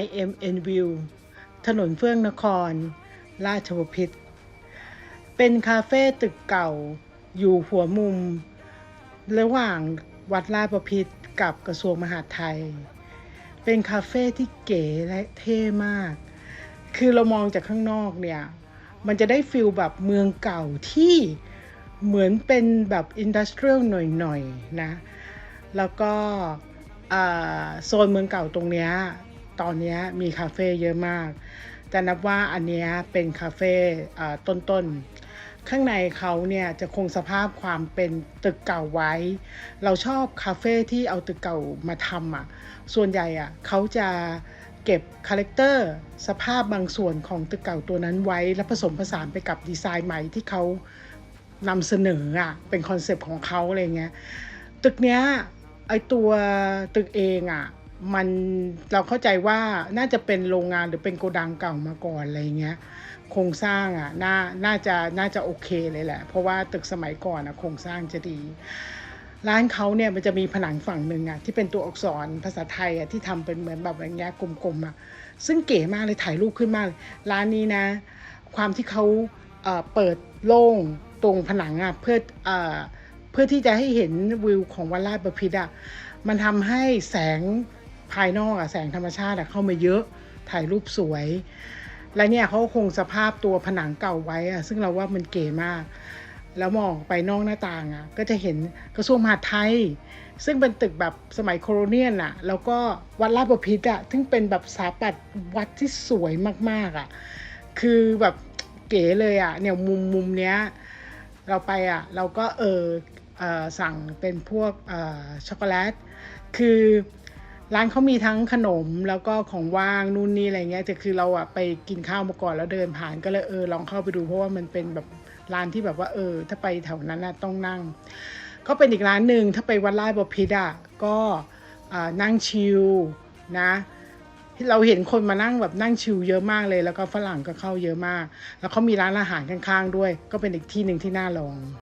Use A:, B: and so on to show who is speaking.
A: IMN View ถนนเฟื่องนคร ราชบพิตรเป็นคาเฟ่ตึกเก่าอยู่หัวมุม ระหว่างวัดราชบพิตรกับกระทรวงมหาดไทย เป็นคาเฟ่ที่เก๋และเท่มาก คือเรามองจากข้างนอกเนี่ย มันจะได้ฟิลแบบเมืองเก่าที่เหมือนเป็นแบบอินดัสเทรียลหน่อยๆนนะ แล้วก็โซนเมืองเก่าตรงเนี้ย ตอนนี้มีคาเฟ่เยอะมากแต่นับว่าอันนี้เป็นคาเฟ่ต้นๆ ข้างในเขาเนี่ยจะคงสภาพความเป็นตึกเก่าไว้ เราชอบคาเฟ่ที่เอาตึกเก่ามาทำอะ ส่วนใหญ่อะเขาจะเก็บคาแรคเตอร์สภาพบางส่วนของตึกเก่าตัวนั้นไว้ แล้วผสมผสานไปกับดีไซน์ใหม่ที่เขานำเสนออะเป็นคอนเซปต์ของเขาอะไรเงี้ยตึกเนี้ยไอตัวตึกเองอะ มันเราเข้าใจว่าน่าจะเป็นโรงงานหรือเป็นโกดังเก่ามาก่อนอะไรเงี้ยโครงสร้างอะน่าน่าจะน่าจะโอเคเลยแหละ เพราะว่าตึกสมัยก่อนอะโครงสร้างจะดี ร้านเขาเนี่ยมันจะมีผนังฝั่งหนึ่งอะที่เป็นตัวอักษรภาษาไทยอะที่ทำเป็นเหมือนแบบอย่างเงี้ยกลมๆอะซึ่งเก๋มากเลยถ่ายรูปขึ้นมากเลยร้านนี้นะ ความที่เขาเอ่อเปิดโล่งตรงผนังอะเพื่อเอ่อเพื่อที่จะให้เห็นวิวของวัดราชบพิตรอะมันทำให้แสง ภายนอกอะแสงธรรมชาติอะเข้ามาเยอะถ่ายรูปสวย และเนี่ยเขาคงสภาพตัวผนังเก่าไว้อะซึ่งเราว่ามันเก๋มาก แล้วมองไปนอกหน้าต่างอะก็จะเห็นกระทรวงมหาดไทย ซึ่งเป็นตึกแบบสมัยโคโลเนียลอะแล้วก็วัดราชบพิตรอะซึ่งเป็นแบบสถาปัตย์วัดที่สวยมากๆอะคือแบบเก๋เลยอะเนี่ยมุมมุมเนี้ยเราไปอะเราก็เออเออสั่งเป็นพวกช็อกโกแลตคือ ร้านเขามีทั้งขนมแล้วก็ของว่างนู่นนี่อะไรเงี้ยแต่คือเราอะไปกินข้าวมาก่อนแล้วเดินผ่านก็เลยเออลองเข้าไปดูเพราะว่ามันเป็นแบบร้านที่แบบว่าเออ ถ้าไปแถวนั้นนะต้องนั่ง ก็เป็นอีกร้านหนึ่งถ้าไปวัดราชบพิตรอะก็อ่านั่งชิลนะเราเห็นคนมานั่งแบบนั่งชิลเยอะมากเลย แล้วก็ฝรั่งก็เข้าเยอะมาก แล้วเขามีร้านอาหารข้างๆด้วย ก็เป็นอีกที่หนึ่งที่น่าลอง